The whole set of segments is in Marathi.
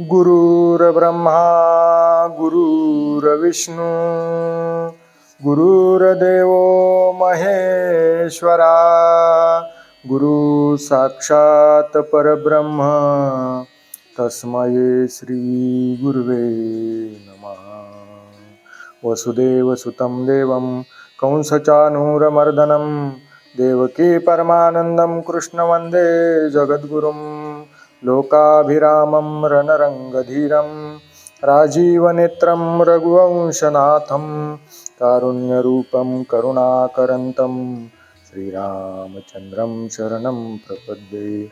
गुरुर्ब्रह्मा गुरुर्विष्णू गुरुर्देव महेश्वरा गुरु साक्षात परब्रह्म तस्मये श्री गुरुवे नमः. वसुदेवसुतं देवं कंसचानूरमर्दनं देवकी परमानन्दं कृष्णवन्दे जगद्गुरुं लोकाभिरामं रणरङ्गधीरं राजीवनेत्रं रघुवंशनाथं कारुण्यरूपं करुणाकरन्तं श्रीरामचन्द्रं शरणं प्रपद्ये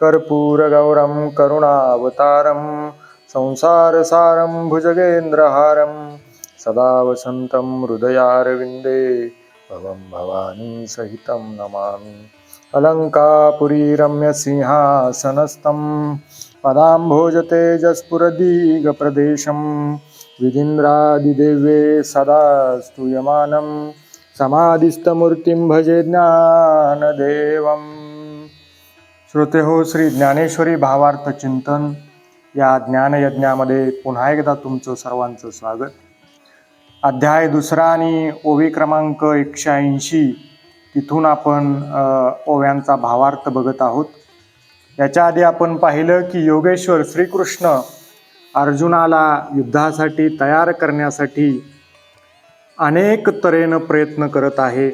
कर्पूरगौरं करुणावतारं संसारसारं भुजगेन्द्रहारं सदा वसन्तं हृदयारविन्दे भवं भवानी सहितं नमामि। अलङ्कापुरी रम्यसिंहासनस्थं पदाम्भोजतेजस्फुरदीगप्रदेशं विधीन्द्रादिदेवे सदा स्तूयमानं समाधिस्थमूर्तिं भजे ज्ञानदेवं श्रोते हो श्री ज्ञानेश्वरी भावार्थ चिंतन। या ज्ञानयज्ञामध्ये पुन्हा एकदा तुमचं सर्वांचं स्वागत. अध्याय दुसरा आणि ओवी क्रमांक एकशे ऐंशी. तिथून आपण ओव्यांचा भावार्थ बघत आहोत. याच्या आधी आपण पाहिलं की योगेश्वर श्रीकृष्ण अर्जुनाला युद्धासाठी तयार करण्यासाठी अनेक तऱ्हेनं प्रयत्न करत आहे.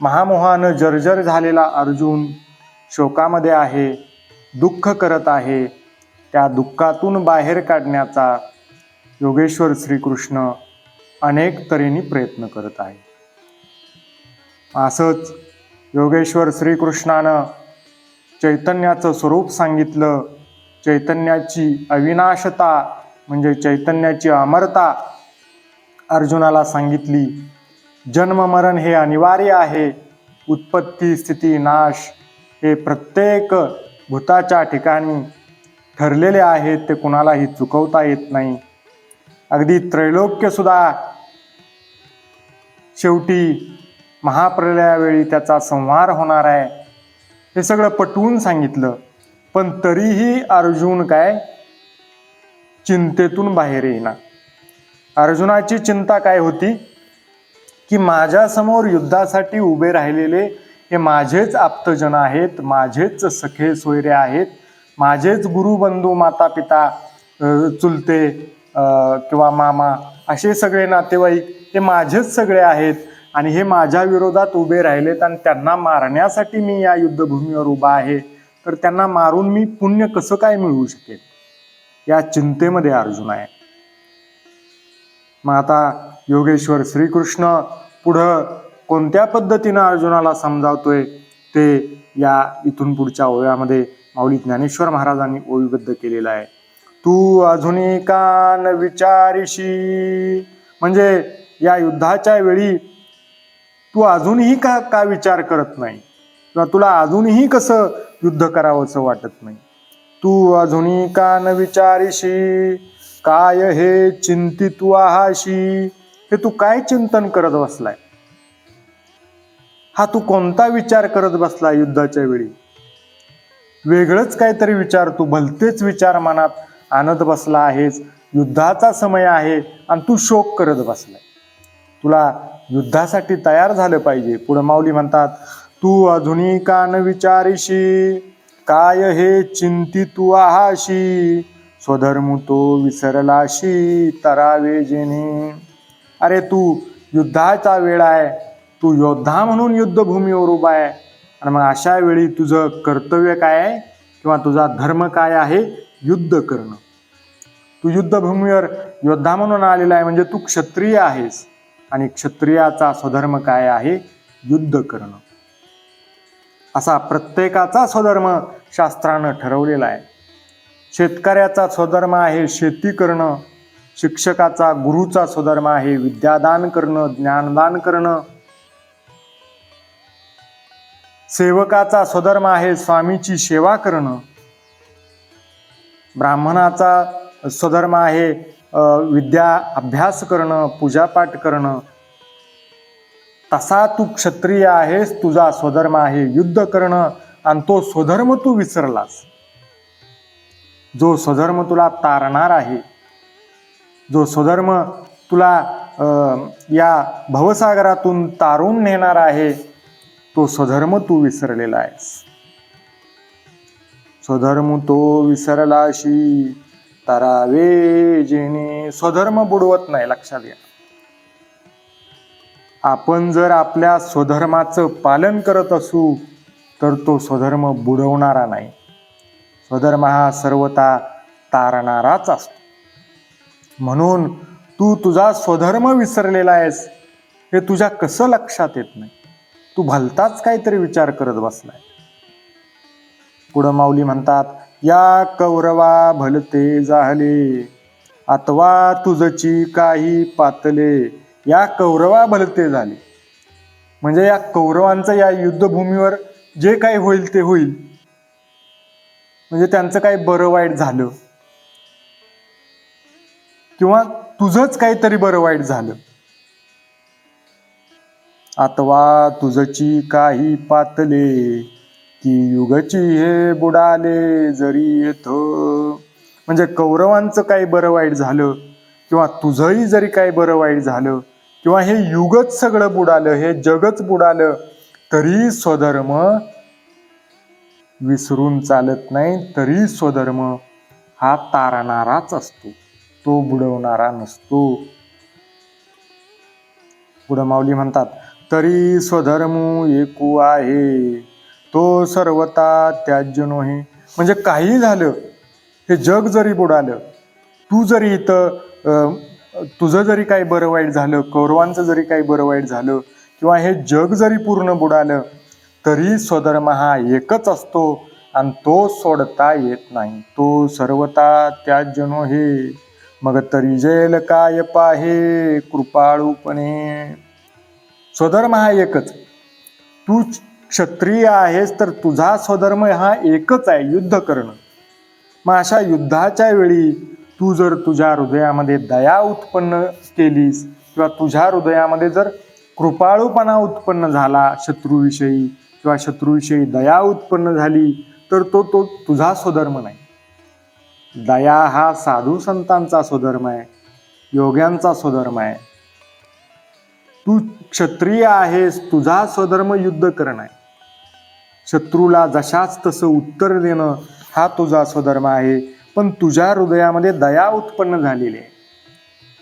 महामोहानं जर्जर झालेला अर्जुन शोकामध्ये आहे दुःख करत आहे. त्या दुःखातून बाहेर काढण्याचा योगेश्वर श्रीकृष्ण अनेक तऱ्हेने प्रयत्न करत आहे असंच योगेश्वर श्रीकृष्णानं चैतन्याचं स्वरूप सांगितलं. चैतन्याची अविनाशता म्हणजे चैतन्याची अमरता अर्जुनाला सांगितली. जन्म मरण हे अनिवार्य आहे. उत्पत्ती स्थिती नाश हे प्रत्येक भूताच्या ठिकाणी ठरलेले आहेत. ते कुणालाही चुकवता येत नाही. अगदी त्रैलोक्यसुद्धा शेवटी महाप्रलयावेळी त्याचा संहार होणार आहे. हे सगळं पटवून सांगितलं. पण तरीही अर्जुन काय? चिंतेतून बाहेर येईना. अर्जुनाची चिंता काय होती? की माझ्यासमोर युद्धासाठी उभे राहिलेले हे माझेच आप्तजन आहेत माझेच सखे सोयरे आहेत माझेच गुरुबंधू माता पिता चुलते किंवा मामा असे सगळे नातेवाईक हे माझेच सगळे आहेत. आणि हे माझ्या विरोधात उभे राहिलेत आणि त्यांना मारण्यासाठी मी या युद्धभूमीवर उभा आहे. तर त्यांना मारून मी पुण्य कसं काय मिळवू शकेल या चिंतेमध्ये अर्जुन आहे. मग आता योगेश्वर श्रीकृष्ण पुढं कोणत्या पद्धतीनं अर्जुनाला समजावतोय? ते या इथून पुढच्या ओव्यामध्ये माऊली ज्ञानेश्वर महाराजांनी ओवीबद्ध केलेला आहे. तू अजूनही का न विचारिशी. म्हणजे या युद्धाच्या वेळी तू अजूनही का का विचार करत नाही? किंवा तुला अजूनही कसं युद्ध करावंसं वाटत नाही? तू अजूनही का न विचारिशी? काय हे चिंतित आहाशी हे तू काय चिंतन करत बसलाय? हा तू कोणता विचार करत बसला युद्धाच्या वेळी? वेगळंच काहीतरी विचार तू भलतेच विचार मनात आणत बसला आहेस. युद्धाचा समय आहे आणि तू शोक करत बसलाय. तुला युद्धासाठी तयार झालं पाहिजे. पुढे माऊली म्हणतात तू अजूनही का न विचारिशी काय हे चिंती तू आहाशी? स्वधर्म तो विसरलाशी तरावे जेणे अरे तू युद्धाचा वेळ आहे. तू योद्धा म्हणून युद्धभूमीवर उभा आहे. आणि मग अशा वेळी तुझं कर्तव्य काय आहे? किंवा तुझा धर्म काय आहे? युद्ध करणं. तू युद्धभूमीवर योद्धा म्हणून आलेला आहे म्हणजे तू क्षत्रिय आहेस. आणि क्षत्रियाचा स्वधर्म काय आहे? युद्ध करणं. असा प्रत्येकाचा स्वधर्म शास्त्रानं ठरवलेला आहे. शेतकऱ्याचा स्वधर्म आहे शेती करणं. शिक्षकाचा गुरुचा स्वधर्म आहे विद्यादान करणं ज्ञानदान करणं. सेवकाचा स्वधर्म आहे स्वामीची सेवा करणं. ब्राह्मणाचा स्वधर्म आहे विद्या अभ्यास करणं पूजापाठ करणं तसा तू क्षत्रिय आहेस तुझा स्वधर्म आहे युद्ध करणं आणि तो स्वधर्म तू विसरलास. जो स्वधर्म तुला तारणार आहे जो स्वधर्म तुला या भवसागरातून तारून नेणार आहे तो स्वधर्म तू विसरलेला आहेस. स्वधर्म तो विसरलाशी. तरावे जेणे स्वधर्म बुडवत नाही लक्षात घ्या. आपण जर आपल्या स्वधर्माचं पालन करत असू तर तो स्वधर्म बुडवणारा नाही. स्वधर्म हा सर्वता तारणाराच असतो. म्हणून तू तुझा स्वधर्म विसरलेला आहेस हे तुझ्या कसं लक्षात येत नाही? तू भलताच काहीतरी विचार करत बसलाय. पुढं माऊली म्हणतात या कौरवा भलते झाले अथवा तुझची काही पातले. या कौरवा भलते झाले. म्हणजे या कौरवांचं या युद्धभूमीवर जे काही होईल ते होईल. म्हणजे त्यांचं काही बरं वाईट झालं. किंवा तुझंच काहीतरी बरं वाईट झालं. अथवा तुझची काही पातले. की युगची हे बुडाले जरी येथ म्हणजे कौरवांचं काही बरं वाईट झालं किंवा तुझंही जरी काही बरं वाईट झालं किंवा हे युगच सगळं बुडालं हे जगच बुडालं तरी स्वधर्म विसरून चालत नाही तरी स्वधर्म हा तारणाराच असतो तो बुडवणारा नसतो. पुढं माऊली म्हणतात तरी स्वधर्म एकू आहे. तो सर्वता त्याज्य नोहे म्हणजे काही झालं हे जग जरी बुडालं तू जरी इथं तुझं जरी काही बरं वाईट झालं कौरवांचं जरी काही बरं वाईट झालं किंवा हे जग जरी पूर्ण बुडालं तरी स्वधर्म हा एकच असतो आणि तो सोडता येत नाही. तो सर्वता त्याज्य नोहे मग तरी जेल काय पाहे कृपाळूपणे स्वधर्म हा एकच. तू क्षत्रिय आहेस तर तुझा स्वधर्म हा एकच आहे युद्ध करणं. मग अशा युद्धाच्या वेळी तू जर तुझ्या हृदयामध्ये दया उत्पन्न केलीस किंवा तुझ्या हृदयामध्ये जर कृपाळूपणा उत्पन्न झाला शत्रूविषयी किंवा शत्रूविषयी दया उत्पन्न झाली तर तो तो तुझा स्वधर्म नाही. दया हा साधू संतांचा स्वधर्म आहे योग्यांचा स्वधर्म आहे. तू क्षत्रिय आहेस तुझा स्वधर्म युद्ध करणं आहे. शत्रूला जशाच तसं उत्तर देणं हा तुझा स्वधर्म आहे. पण तुझ्या हृदयामध्ये दया उत्पन्न झालेली आहे.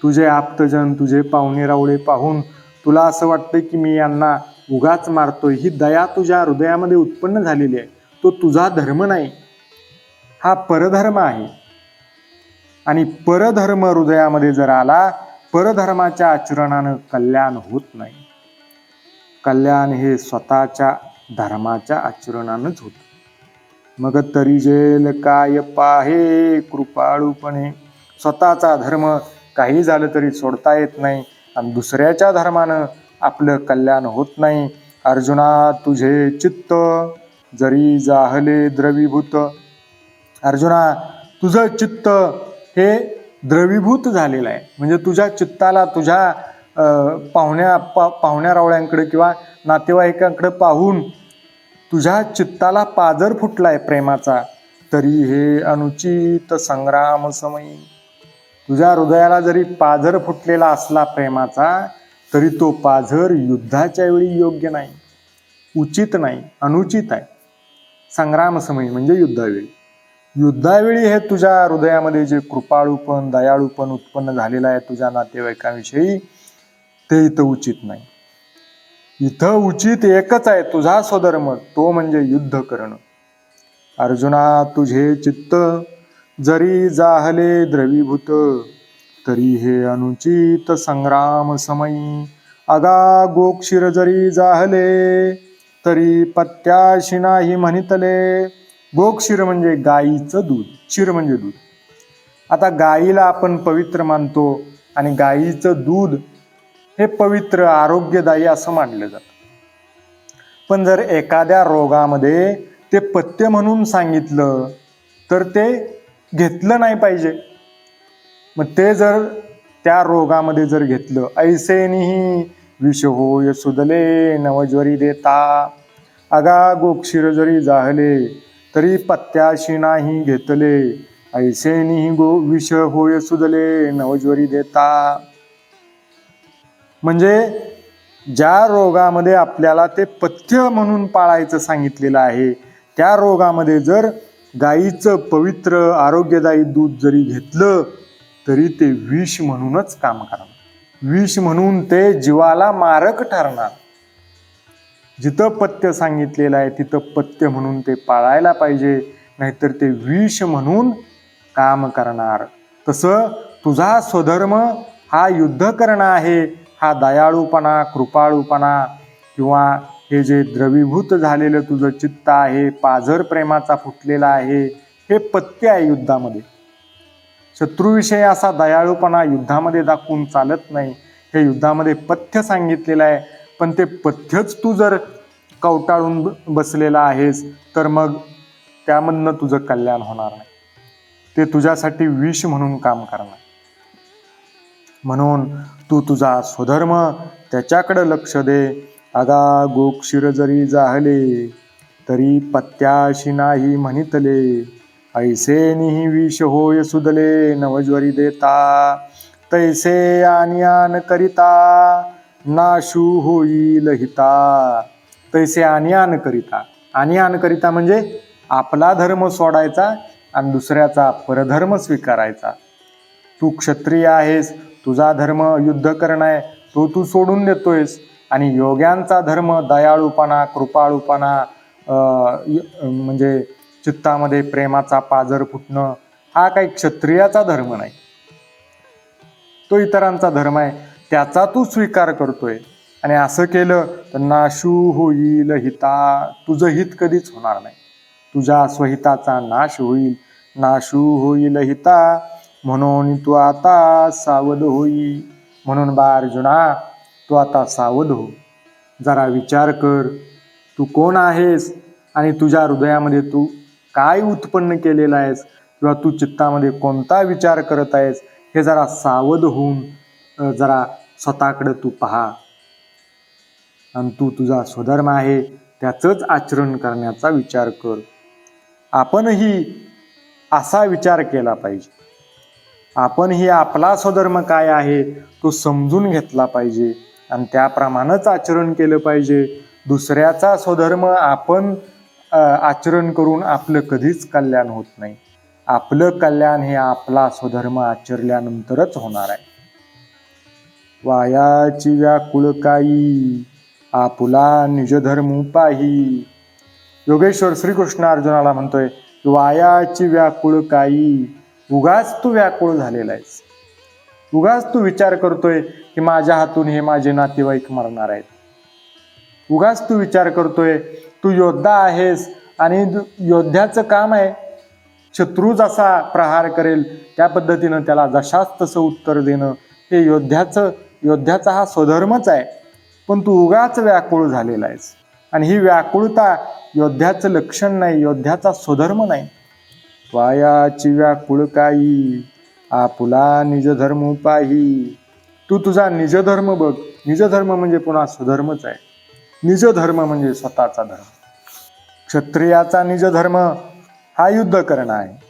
तुझे आप्तजन तुझे पाहुणे रावळे पाहून तुला असं वाटतं की मी यांना उगाच मारतोय. ही दया तुझ्या हृदयामध्ये उत्पन्न झालेली आहे. तो तुझा धर्म नाही. हा परधर्म आहे. आणि परधर्म हृदयामध्ये जर आला परधर्माच्या आचरणानं कल्याण होत नाही. कल्याण हे स्वतःच्या धर्माच्या आचरणानंच होत. मग तरी जेल काय पाहे कृपाळूपणे स्वतःचा धर्म काही झालं तरी सोडता येत नाही आणि दुसऱ्याच्या धर्मानं आपलं कल्याण होत नाही. अर्जुना तुझे चित्त जरी जाहले द्रवीभूत. अर्जुना तुझं चित्त हे द्रवीभूत झालेलं आहे. म्हणजे तुझ्या चित्ताला तुझ्या पाहुण्या पा पाहुण्या रावळ्यांकडे किंवा नातेवाईकांकडे पाहून तुझ्या चित्ताला पाजर फुटलाय प्रेमाचा. तरी हे अनुचित संग्राम समयी. तुझ्या हृदयाला जरी पाझर फुटलेला असला प्रेमाचा तरी तो पाझर युद्धाच्या वेळी योग्य नाही. उचित नाही अनुचित आहे. संग्राम समयी म्हणजे युद्धावेळी. युद्धावेळी हे तुझ्या हृदयामध्ये जे कृपाळूपण दयाळूपण उत्पन्न झालेलं आहे तुझ्या नातेवाईकांविषयी ते इथं उचित नाही. इथं उचित एकच आहे तुझा स्वधर्म तो म्हणजे युद्ध करणं. अर्जुना तुझे चित्त जरी जाहले द्रवीभूत तरी हे अनुचित संग्राम समयी. अगा गोक्षीर जरी जाहले तरी पत्याशी नाही म्हणितले. गोक्षीर म्हणजे गाईचं दूध क्षीर म्हणजे दूध. आता गाईला आपण पवित्र मानतो आणि गाईचं दूध हे पवित्र आरोग्यदायी असं मानलं जातं. पण जर एखाद्या रोगामध्ये ते पथ्य म्हणून सांगितलं तर ते घेतलं नाही पाहिजे. मग ते जर त्या रोगामध्ये जर घेतलं ऐसेनीही विष होय सुदले नवज्वरी देता. अगा गोक्षीर जरी जाहले तरी पत्याशी नाही घेतले. ऐसेनीही गो विष होय सुदले नवज्वरी देता. म्हणजे ज्या रोगामध्ये आपल्याला ते पथ्य म्हणून पाळायचं सांगितलेलं आहे त्या रोगामध्ये जर गाईचं पवित्र आरोग्यदायी दूध जरी घेतलं तरी ते विष म्हणूनच काम करणार. विष म्हणून ते जीवाला मारक ठरणार. जिथं पथ्य सांगितलेलं आहे तिथं पथ्य म्हणून ते पाळायला पाहिजे नाहीतर ते विष म्हणून काम करणार. तसं तुझा स्वधर्म हा युद्ध करणं आहे हा दयाळूपणा कृपाळूपणा किंवा हे जे द्रवीभूत झालेलं तुझं चित्त आहे पाझर प्रेमाचा फुटलेला आहे हे पथ्य आहे युद्धामध्ये. शत्रूविषयी असा दयाळूपणा युद्धामध्ये दाखवून चालत नाही. हे युद्धामध्ये पथ्य सांगितलेलं आहे. पण ते पथ्यच तू जर कवटाळून ब- बसलेला आहेस तर मग त्यामधनं तुझं कल्याण होणार नाही. ते तुझ्यासाठी विष म्हणून काम करणार. म्हणून तू तुझा स्वधर्म त्याच्याकडे लक्ष दे. अगा गोक्षीर जरी जाहले तरी पत्याशी नाही म्हणितले. ऐसे निही विष होय सुदले नवज्वरी देता. तैसे आणि आन करिता नाशू होईल हिता तैसे आणि आन करिता. आणि आन करिता म्हणजे आपला धर्म सोडायचा आणि दुसऱ्याचा परधर्म स्वीकारायचा. तू क्षत्रिय आहेस तुझा धर्म युद्ध करणं आहे तो तू सोडून देतोयस. आणि योग्यांचा धर्म दयाळूपणा कृपाळूपणा म्हणजे चित्तामध्ये प्रेमाचा पाजर फुटणं हा काही क्षत्रियाचा धर्म नाही. तो इतरांचा धर्म आहे त्याचा तू स्वीकार करतोय. आणि असं केलं तर नाशू होईल हिता तुझं हित कधीच होणार नाही. तुझ्या स्वहिताचा नाश होईल. नाशू होईल हिता म्हणून तू आता सावध होई. म्हणून बा अर्जुना तू आता सावध हो. जरा विचार कर तू कोण आहेस आणि तुझ्या हृदयामध्ये तू काय उत्पन्न केलेलं आहेस किंवा तू चित्तामध्ये कोणता विचार करत आहेस हे जरा सावध होऊन जरा स्वतःकडे तू पहा. आणि तू तुझा स्वधर्म आहे त्याचंच आचरण करण्याचा विचार कर. आपणही असा विचार केला पाहिजे. आपण हे आपला स्वधर्म काय आहे तो समजून घेतला पाहिजे. आणि त्याप्रमाणेच आचरण केलं पाहिजे. दुसऱ्याचा स्वधर्म आपण आचरण करून आपलं कधीच कल्याण होत नाही. आपलं कल्याण हे आपला स्वधर्म आचरल्यानंतरच होणार आहे. वायाची व्याकुळ काई आपुला निजधर्म पाही. योगेश्वर श्रीकृष्ण अर्जुनाला म्हणतोय वायाची व्याकुळ काई उगाच तू व्याकुळ झालेला आहेस. उगाच तू विचार करतोय की माझ्या हातून हे माझे नातेवाईक मरणार आहेत. उगाच तू विचार करतोय तू योद्धा आहेस आणि योद्ध्याचं काम आहे. शत्रू जसा प्रहार करेल त्या पद्धतीनं त्याला जशाच तसं उत्तर देणं. हे योद्ध्याचं योद्ध्याचा हा स्वधर्मच आहे. पण तू उगाच व्याकुळ झालेला आहेस. आणि ही व्याकुळता योद्ध्याचं लक्षण नाही योद्ध्याचा स्वधर्म नाही. वायाची व्याकुळ काई आपुला निजधर्म पाही तू तुझा निजधर्म बघ. निजधर्म म्हणजे पुन्हा स्वधर्मच आहे. निजधर्म म्हणजे स्वतःचा धर्म. क्षत्रियाचा निजधर्म हा युद्ध करणं आहे.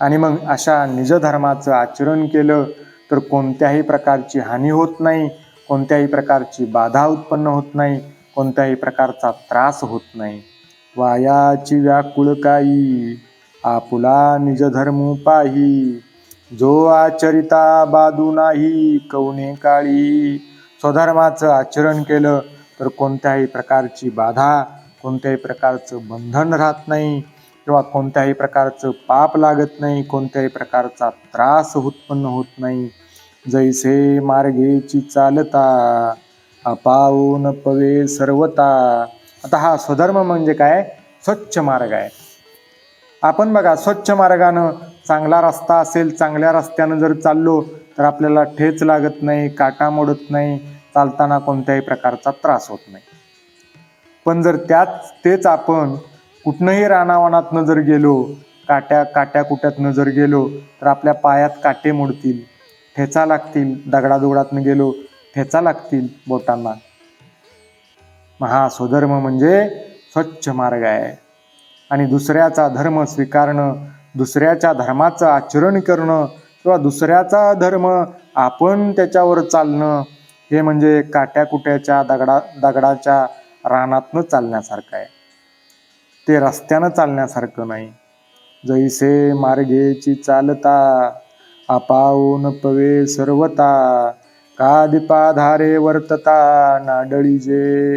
आणि मग अशा निजधर्माचं आचरण केलं तर कोणत्याही प्रकारची हानी होत नाही कोणत्याही प्रकारची बाधा उत्पन्न होत नाही कोणत्याही प्रकारचा त्रास होत नाही. वायाची व्याकुळ आपुला निज धर्म पाही. जो आचरिता बादू नाही कवने काळी. स्वधर्माचं आचरण केलं तर कोणत्याही प्रकारची बाधा कोणत्याही प्रकारचं बंधन राहत नाही. किंवा कोणत्याही प्रकारचं पाप लागत नाही कोणत्याही प्रकारचा त्रास उत्पन्न होत नाही. जैसे मार्गेची चालता अपाऊन पवे सर्वता. आता हा स्वधर्म म्हणजे काय? स्वच्छ मार्ग आहे. आपण बघा स्वच्छ मार्गानं चांगला रस्ता असेल चांगल्या रस्त्यानं जर चाललो तर आपल्याला ठेच लागत नाही काटा मोडत नाही चालताना कोणत्याही प्रकारचा त्रास होत नाही. पण जर त्याच तेच आपण कुठनंही रानावनातनं जर गेलो काट्या काट्या कुट्यातनं जर गेलो तर आपल्या पायात काटे मोडतील ठेचा लागतील दगडादुगडातनं गेलो ठेचा लागतील बोटांना. हा स्वधर्म म्हणजे स्वच्छ मार्ग आहे. आणि दुसऱ्याचा धर्म स्वीकारणं दुसऱ्याच्या धर्माचं आचरण करणं किंवा दुसऱ्याचा धर्म आपण त्याच्यावर चालणं हे म्हणजे काट्याकुट्याच्या दगडा दगडाच्या रानातनं चालण्यासारखं आहे. ते रस्त्यानं चालण्यासारखं नाही. जैसे मार्गेची चालता आपाऊन पवे सर्वता का दीपाधारे वर्तता नाडळी जे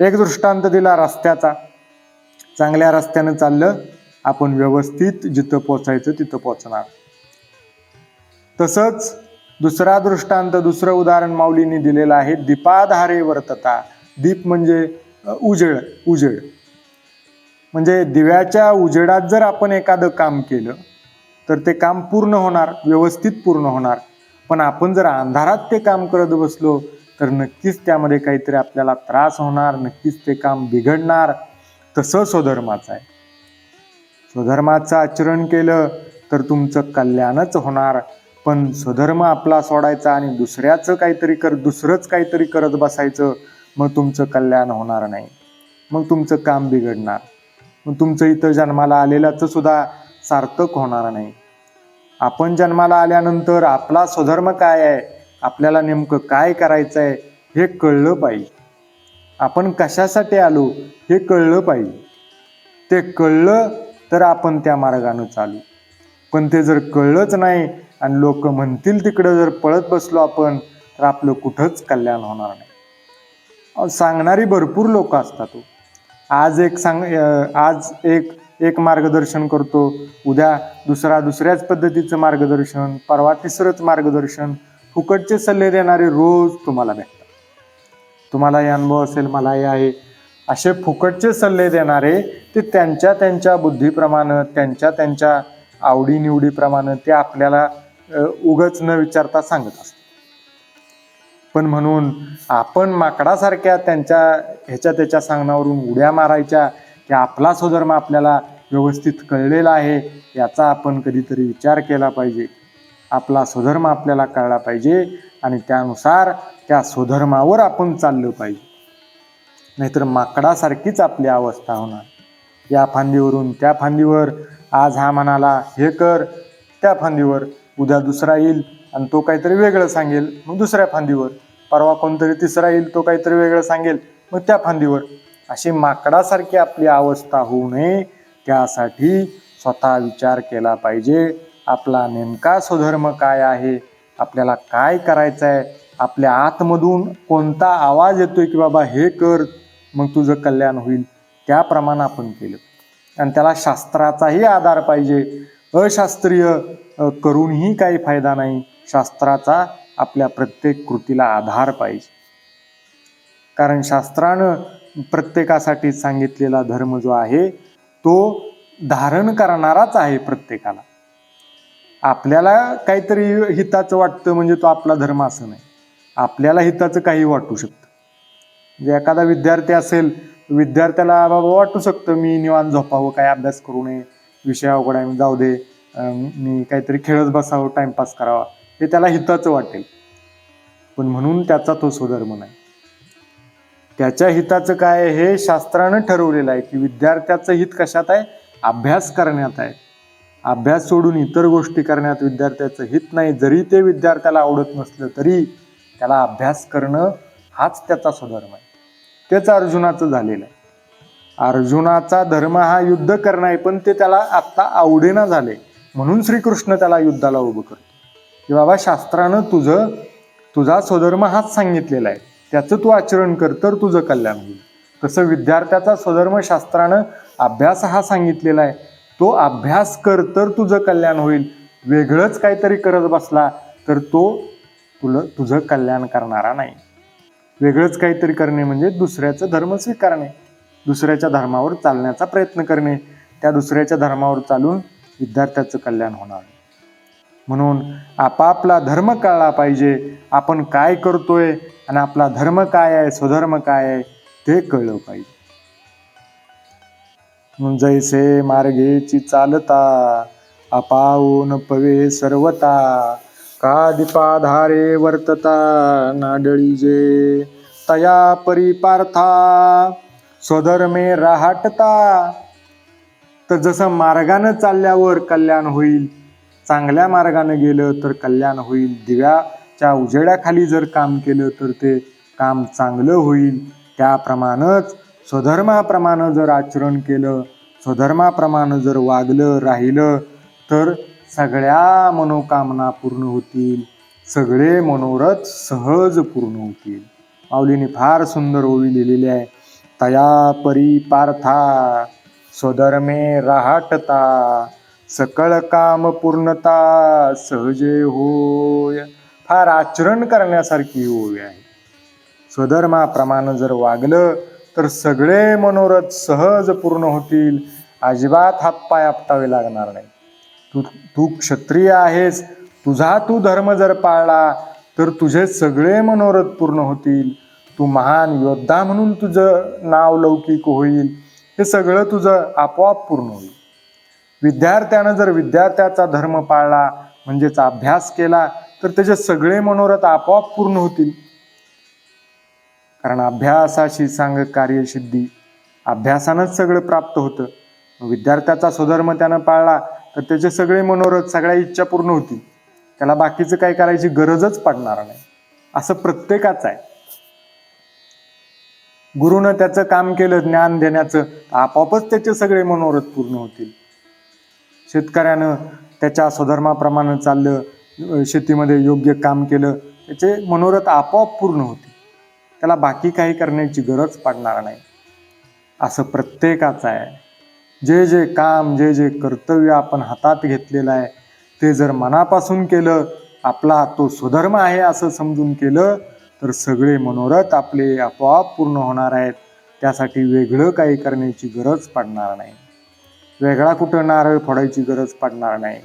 एक दृष्टांत दिला रस्त्याचा. चांगल्या रस्त्यानं चाललं आपण व्यवस्थित जिथं पोचायचं तिथं पोचणार तसंच दुसरा दृष्टांत दुसरं उदाहरण माऊलीने दिलेलं आहे दीपाधारे वर्तता. दीप म्हणजे उजेड उजेड. म्हणजे दिव्याच्या उजेडात जर आपण एखादं काम केलं तर ते काम पूर्ण होणार व्यवस्थित पूर्ण होणार. पण आपण जर अंधारात ते काम करत बसलो तर नक्कीच त्यामध्ये काहीतरी आपल्याला त्रास होणार नक्कीच ते काम बिघडणार. तसं स्वधर्माचं आहे. स्वधर्माचं आचरण केलं तर तुमचं कल्याणच होणार. पण स्वधर्म आपला सोडायचा आणि दुसऱ्याचं काहीतरी कर दुसरंच काहीतरी करत बसायचं मग तुमचं कल्याण होणार नाही. मग तुमचं काम बिघडणार. मग तुमचं इथं जन्माला आलेल्याचं सुद्धा सार्थक होणार नाही. आपण जन्माला आल्यानंतर आपला स्वधर्म काय आहे? आपल्याला नेमकं काय करायचं आहे हे कळलं पाहिजे. आपण कशासाठी आलो हे कळलं पाहिजे. ते कळलं तर आपण त्या मार्गानं चालू. पण ते जर कळलंच नाही आणि लोक म्हणतील तिकडं जर पळत बसलो आपण तर आपलं कुठंच कल्याण होणार नाही. सांगणारी भरपूर लोक असतात हो. आज एक सांग आज एक एक मार्गदर्शन करतो. उद्या दुसरा दुसऱ्याच पद्धतीचं मार्गदर्शन परवा तिसरंच मार्गदर्शन. फुकटचे सल्ले देणारे रोज तुम्हाला भेट तुम्हालाही अनुभव असेल मलाही आहे. असे फुकटचे सल्ले देणारे ते त्यांच्या त्यांच्या बुद्धीप्रमाणे त्यांच्या त्यांच्या आवडीनिवडीप्रमाणे ते आपल्याला उगच न विचारता सांगत असतात. पण म्हणून आपण माकडासारख्या त्यांच्या ह्याच्या त्याच्या सांगण्यावरून उड्या मारायच्या की आपला स्वधर्म आपल्याला व्यवस्थित कळलेला आहे याचा आपण कधीतरी विचार केला पाहिजे. आपला स्वधर्म आपल्याला कळला पाहिजे. आणि त्यानुसार त्या स्वधर्मावर आपण चाललं पाहिजे. नाहीतर माकडासारखीच आपली अवस्था होणार. या फांदीवरून त्या फांदीवर आज हा म्हणाला हे कर. त्या फांदीवर उद्या दुसरा येईल आणि तो काहीतरी वेगळं सांगेल. मग दुसऱ्या फांदीवर. परवा कोणतरी तिसरा येईल तो काहीतरी वेगळं सांगेल. मग त्या फांदीवर. अशी माकडासारखी आपली अवस्था होऊ नये. त्यासाठी स्वतः विचार केला पाहिजे. आपला नेमका स्वधर्म काय आहे? आपल्याला काय करायचं आहे आपल्या आतमधून कोणता आवाज येतोय की बाबा हे कर मग तुझं कल्याण होईल. त्याप्रमाणे आपण केलं. आणि त्याला शास्त्राचाही आधार पाहिजे. अशास्त्रीय करूनही काही फायदा नाही. शास्त्राचा आपल्या प्रत्येक कृतीला आधार पाहिजे. कारण शास्त्रानं प्रत्येकासाठी सांगितलेला धर्म जो आहे तो धारण करणाराच आहे प्रत्येकाला. आपल्याला काहीतरी हिताचं वाटतं म्हणजे तो आपला धर्म असं नाही. आपल्याला हिताचं काही वाटू शकतं. म्हणजे एखादा विद्यार्थी असेल विद्यार्थ्याला बाबा वाटू शकतं मी निवांत झोपावं काय अभ्यास करू नये विषय अवघड आहे जाऊ दे मी काहीतरी खेळत बसावं टाइमपास करावा हे त्याला हिताचं वाटेल. पण म्हणून त्याचा तो स्वधर्म नाही. त्याच्या हिताचं काय हे शास्त्रानं ठरवलेलं आहे की विद्यार्थ्याचं हित कशात आहे? अभ्यास करण्यात आहे. अभ्यास सोडून इतर गोष्टी करण्यात विद्यार्थ्याचं हित नाही जरी ते विद्यार्थ्याला आवडत नसलं तरी त्याला अभ्यास करणं हाच त्याचा स्वधर्म आहे. तेच अर्जुनाचं झालेलं आहे. अर्जुनाचा धर्म हा युद्ध करणं आहे पण ते त्याला आत्ता आवडेना झाले. म्हणून श्रीकृष्ण त्याला युद्धाला उभं करतो. की बाबा शास्त्रानं तुझं तुझा स्वधर्म हाच सांगितलेला आहे. त्याचं तू आचरण कर तर तुझं कल्याण होईल. तसं विद्यार्थ्याचा स्वधर्म शास्त्रानं अभ्यास हा सांगितलेला आहे. तो अभ्यास कर तर तुझं कल्याण होईल. वेगळंच काहीतरी करत बसला तर तो तुला तुझं कल्याण करणारा नाही. वेगळंच काहीतरी करणे म्हणजे दुसऱ्याचं धर्म स्वीकारणे. दुसऱ्याच्या धर्मावर चालण्याचा प्रयत्न करणे. त्या दुसऱ्याच्या धर्मावर चालून विद्यार्थ्याचं कल्याण होणार. म्हणून आपापला धर्म कळला पाहिजे. आपण काय करतोय आणि आपला धर्म काय आहे स्वधर्म काय आहे ते कळलं पाहिजे. जैसे मार्गेची चालता अपाऊन पवे सर्वता. का दीपाधारे वर्तता नाडळी जे तया परिपार्था. स्वधर्मे राहटता. तर जसं मार्गानं चालल्यावर कल्याण होईल चांगल्या मार्गानं गेलं तर कल्याण होईल. दिव्याच्या उजेडाखाली जर काम केलं तर ते काम चांगलं होईल. त्याप्रमाणंच स्वधर्माप्रमाणे जर आचरण केलं स्वधर्माप्रमाणे जर वागलं राहिलं तर सगळ्या मनोकामना पूर्ण होतील. सगळे मनोरथ सहज पूर्ण होतील. माऊलीने फार सुंदर ओवी लिहिलेली आहे. तया परी पार्था स्वधर्मे राहटता सकळ काम पूर्णता सहजे होय. फार आचरण करण्यासारखी ही ओवी आहे. स्वधर्माप्रमाणे जर वागलं तर सगळे मनोरथ सहज पूर्ण होतील. अजिबात हातपाय आपटावे लागणार नाही. तू तू क्षत्रिय आहेस. तुझा तू धर्म जर पाळला तर तुझे सगळे मनोरथ पूर्ण होतील. तू महान योद्धा म्हणून तुझं नाव लौकिक होईल. हे सगळं तुझं आपोआप पूर्ण होईल. विद्यार्थ्यानं जर विद्यार्थ्याचा धर्म पाळला म्हणजेच अभ्यास केला तर त्याचे सगळे मनोरथ आपोआप पूर्ण होतील. कारण अभ्यासाशी सांग कार्यसिद्धी. अभ्यासानंच सगळं प्राप्त होतं. विद्यार्थ्याचा स्वधर्म त्यानं पाळला तर त्याचे सगळे मनोरथ सगळ्या इच्छा पूर्ण होती. त्याला बाकीचं काही करायची गरजच पडणार नाही. असं प्रत्येकाचं आहे. गुरुनं त्याचं काम केलं ज्ञान देण्याचं आपोआपच त्याचे सगळे मनोरथ पूर्ण होतील. शेतकऱ्यानं त्याच्या स्वधर्माप्रमाणे चाललं शेतीमध्ये योग्य काम केलं त्याचे मनोरथ आपोआप पूर्ण होतील. त्याला बाकी काही करण्याची गरज पडणार नाही. असं प्रत्येकाचं आहे. जे जे काम जे जे कर्तव्य आपण हातात घेतलेलं आहे ते जर मनापासून केलं आपला तो स्वधर्म आहे असं समजून केलं तर सगळे मनोरथ आपले आपोआप पूर्ण होणार आहेत. त्यासाठी वेगळं काही करण्याची गरज पडणार नाही. वेगळा कुठं नारळ फोडायची गरज पडणार नाही.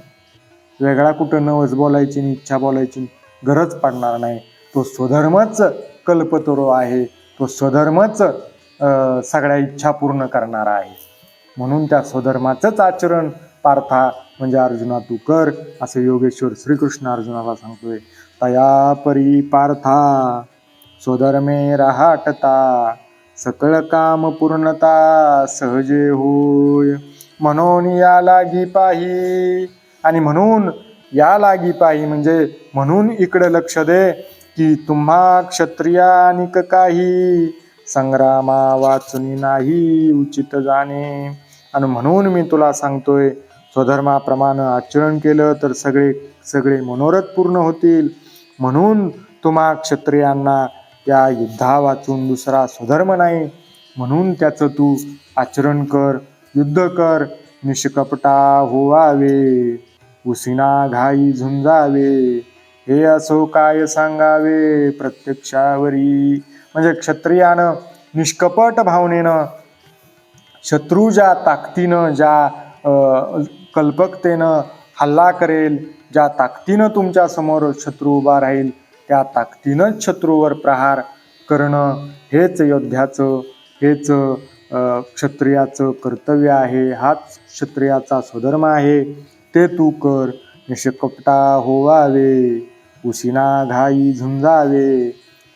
वेगळा कुठं नवस बोलायची इच्छा बोलायची गरज पडणार नाही. तो स्वधर्मच कल्पतरो आहे. तो स्वधर्मच सगळ्या इच्छा पूर्ण करणारा आहे. म्हणून त्या स्वधर्माचंच आचरण पार्था म्हणजे अर्जुना तू कर असं योगेश्वर श्रीकृष्ण अर्जुनाला सांगतोय. तया परी पार्था स्वधर्मे राहाटता सकळ काम पूर्णता सहजे होय. म्हणून या लागी पाही. आणि म्हणून या लागी पाही म्हणजे म्हणून इकडे लक्ष दे की तुम्हा क्षत्रियानिक काही संग्रामा वाचनी नाही उचित जाणे. आणि म्हणून मी तुला सांगतोय स्वधर्माप्रमाणे आचरण केलं तर सगळे सगळे मनोरथ पूर्ण होतील. म्हणून तुम्हा क्षत्रियांना या युद्धा वाचून दुसरा स्वधर्म नाही. म्हणून त्याचं तू आचरण कर युद्ध कर निष्कपटा होवावे उसिना घाई झुंजावे. हे असो काय सांगावे प्रत्यक्षावरी. म्हणजे क्षत्रियानं निष्कपट भावनेनं शत्रू ज्या ताकदीनं ज्या कल्पकतेनं हल्ला करेल ज्या ताकदीनं तुमच्यासमोर शत्रू उभा राहील त्या ताकदीनंच शत्रूवर प्रहार करणं हेच योद्ध्याचं हेच क्षत्रियाचं कर्तव्य आहे. हाच क्षत्रियाचा स्वधर्म आहे. ते तू कर निष्कपटा होवावे. उशिना घाई झुंजावे.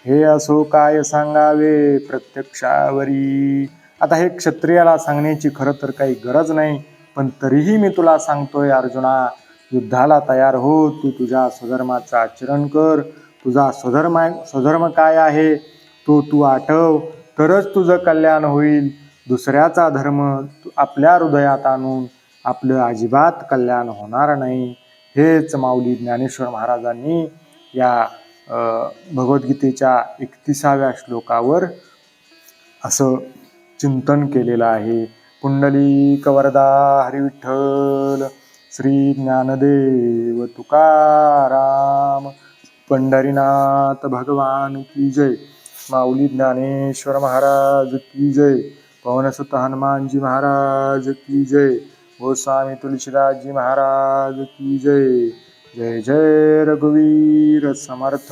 हे असो काय सांगावे प्रत्यक्षावरी. आता हे क्षत्रियाला सांगण्याची खरं तर काही गरज नाही पण तरीही मी तुला सांगतोय अर्जुना युद्धाला तयार हो तू तुझ्या स्वधर्माचं आचरण कर. तुझा स्वधर्म स्वधर्म काय आहे तो तू आठव. तरच तुझं कल्याण होईल. दुसऱ्याचा धर्म तू आपल्या हृदयात आणून आपलं अजिबात कल्याण होणार नाही. हेच माऊली ज्ञानेश्वर महाराजांनी या भगवद्गीतेच्या एकतिसाव्या श्लोकावर असं चिंतन केलेलं आहे. पुंडलिक वरदा हरिविठ्ठल श्री ज्ञानदेव तुकाराम पंढरीनाथ भगवान की जय. माऊली ज्ञानेश्वर महाराज की जय. पवनसुत हनुमानजी महाराज की जय. गोस्वामी तुलसीदासजी महाराज की जय. जय जय रघुवीर समर्थ.